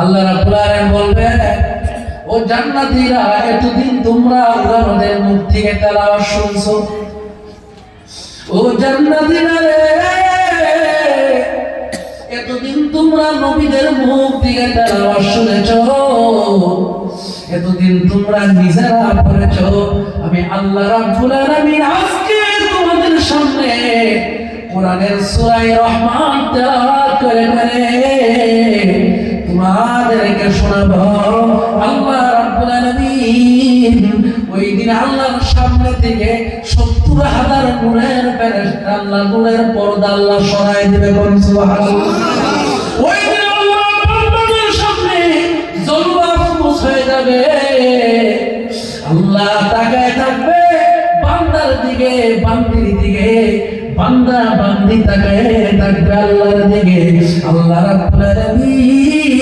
আল্লাহ রাব্বুল আলামিন ও জান্নাতীরা এতদিন তোমরা আমাদের মুখ থেকে শুনছো? ও জান্নাতীরা রে এতদিন তোমরা নবীদের মুখ থেকে শুনেছো? এতদিন তোমরা নিজেরা পড়েছো? আমি আল্লাহ রাব্বুল আলামিন আজকে তোমাদের সামনে কোরআনের সূরা রহমান তেলাওয়াত করে করে তোমাদেরকে শোনাবো। আল্লাহ রাব্বুল আলামিন ওই দিন আল্লাহর সামনে থেকে সত্তর হাজার গুণের ফেরেশতা আল্লাহ গুণের পর্দা আল্লাহ সরাই দেবে কোন সুবহানাল্লাহ। ওই দিন আল্লাহ বান্দাদের সামনে জলবা ফুস হয়ে যাবে। আল্লাহ তাকায় থাকবে বান্দার দিকে, বান্দির দিকে। বান্দা বান্দি তাকায় থাকবে আল্লাহর দিকে। আল্লাহ রাব্বুল আলামিন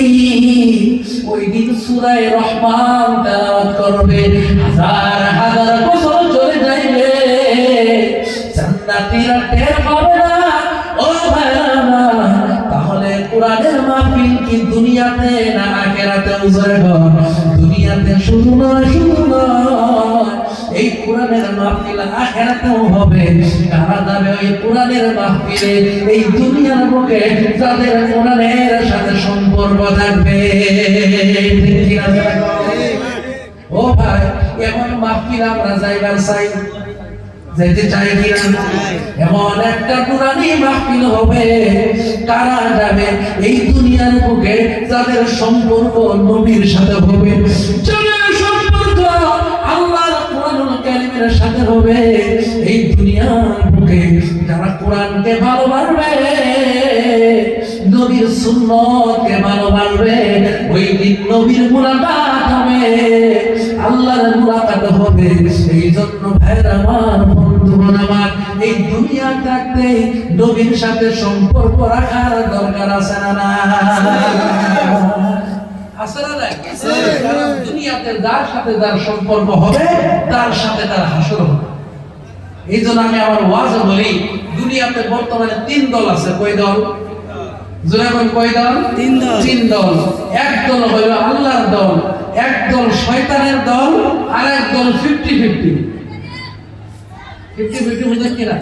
ওই দিন সূরা রহমান তেলাওয়াত করবে। হাজার হাজার বছর চলে যাইবে। টের পাবে না। ও তাহলে কোরআনের মাহফিল কি দুনিয়াতে না আখেরাতে উজরে দুনিয়াতে শুধু নয় শুধু নয়। এই কোরআনের মাহফিল আখেরাতেও হবে। কারা যাবে ওই কোরআনের মাহফিলে? এই দুনিয়ার বুকে যাদের কোরআনের সাথে সম্পর্ক থাকবে? ও ভাই, এমন মাহফিল আমরা যাইবার চাই। যেতে চাই কিনা এমন একটা কোরআনি মাহফিল হবে। কারা যাবে? এই দুনিয়ার বুকে যাদের সম্পর্ক নবীর সাথে হবে। যাদের হবে এই দুনিয়ার বুকে। যারা কোরআনকে ভালোবাসবে, নবীর সুন্নতকে ভালোবাসবে, ওই দিন নবীর মুলাকাত হবে। আল্লাহর মুলাকাত হবে। এই জন্য ভাইয়ের আমার, বন্ধুগণ আমার, এই দুনিয়া থাকতে নবীর সাথে সম্পর্ক রাখার দরকার আছে না আছে না নাই? দুনিয়াতে যার সাথে যার সম্পর্ক হবে তার সাথে তার হাসর হবে। এই জন্য আমি আমার ওয়াজে বলি দুনিয়াতে বর্তমানে তিন দল আছে। কয় দল? জোরাবন কয় দল? তিন দল। তিন দল। এক দল হলো আল্লাহর দল এক দল শয়তানের দল আর এক দল ফিফটি ফিফটি ফিফটি ফিফটি কিনা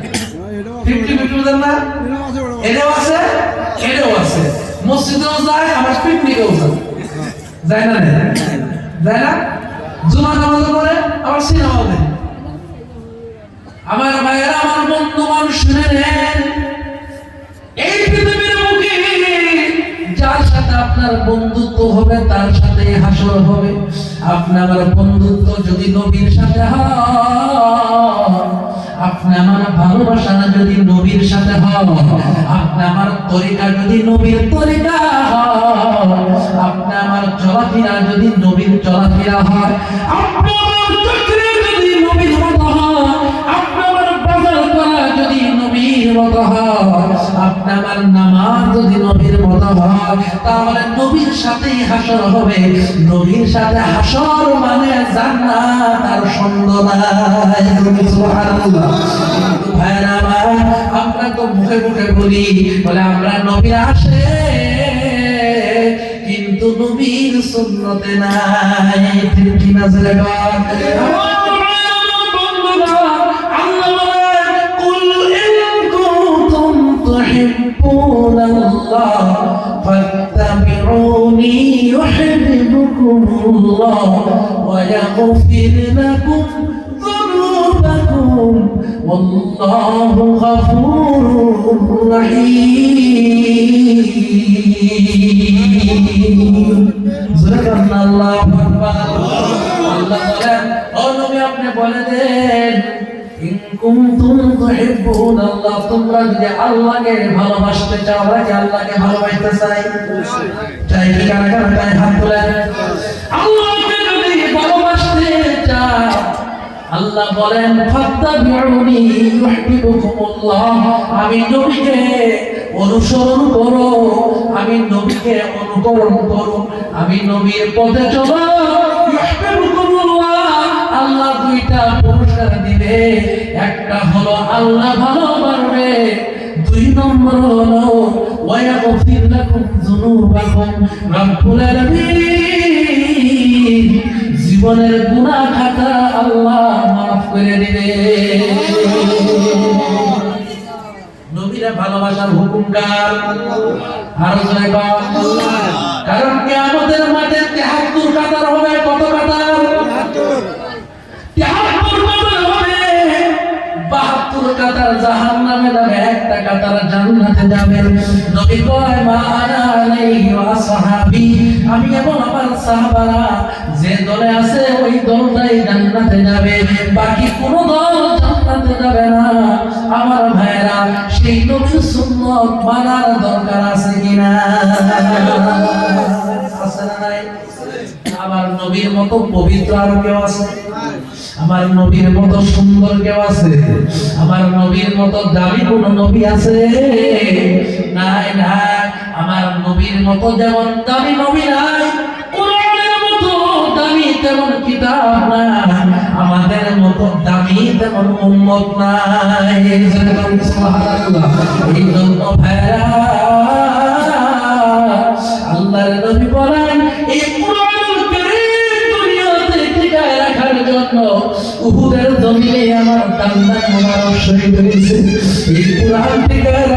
ফিফটি ফিফটি বুঝেন না এটাও আছে এটাও আছে। মসজিদেও যায় আবার পিকনিকেও যায়। যায় না যায় না? জুমা নামাজ পড়ে আবার সিনেমাও দেয় আমার ভাইয়েরা, আমার বন্ধুগণ, শুনে নেন এই পৃথিবীর বুকে যার সাথে আপনার বন্ধুত্ব হবে, তার সাথে হাসর হবে। আপনার বন্ধুত্ব যদি নবীর সাথে হয়, আপনি আমার ভালোবাসা যদি নবীর সাথে হয় আপনি আমার তরিকা যদি নবীর তরিকা আপনি আমার চলাফেরা যদি নবীর চলাফেরা হয়, আপনি আমার চক্রে যদি নবীর মতো আপনি আমার বাজার করা যদি নবীর মতো আপনি আমার নামাজ যদি নবীর হয়, তাহলে নবীর সাথেই হাসর হবে। নবীর সাথে হাসর মানে জান্নাত আর সুন্দর সুবহানাল্লাহ। মুখে মুখে বলি বলে আমরা নবীর আসে কিন্তু নবীর সুন্নতে নাই ঠিক কি না জেলে تحبون الله فاتبعوني يحببكم الله ويغفر لكم ذنوبكم والله غفور আপনি বলে দেন আল্লাহ তোমরা যদি আল্লাহকে ভালোবাসতে চাও কি আল্লাহকে ভালোবাসতে চাই চাই কি কারা কারা হাত তুলেন আল্লাহকে আল্লাহ বলেন আমি নবীকে অনুসরণ করো, আমি নবীকে অনুকরণ করো, আমি নবীর পথে চলো। আল্লাহ দুইটা পুরস্কার দিবে। একটা হলো আল্লাহ ভালো পারবে দুই নম্বর হলো ওয়াগফির লাকুম যুনুবাকুম রব্বুল আলামিন। জীবনের গুনাহ খাতা আল্লাহ মাফ করে দিবে। নবীরা ভালোবাসার হুকুম কার। আরও কারণ কিয়ামতের মাঠে 73 কাতার হবে, কত কাতার? 73 কাতার হবে। 72 কাতার জাহান্নামে যাবে, একটা কাতার জান্নাতে যাবে। নবী কয়, মা আনা আলাইহি ওয়া সাহাবী আমি এবং আমার সাহাবারা যে দলে আছে, ওই দলটাই জান্নাতে যাবে। বাকি কোন দল জান্নাতে যাবে না। আমার ভাইরা সেই নবীর সুন্নত মানার দরকার আছে কিনা? আমার নবীর মতো পবিত্র আর কেউ আছে? আমার নবীর মতো সুন্দর কেউ আছে? আমার নবীর মতো দামি কোন নবী আছে? নাই নাই। আমার নবীর মতো যেমন দামি নবী নাই তেমন কিতাব না আমাদের মতো দামি তেমন উম্মত নাই। এই নবী বলেন, এই উহুদের জমিনে আমার মোবারক শহীদ হয়েছে এই টিকায়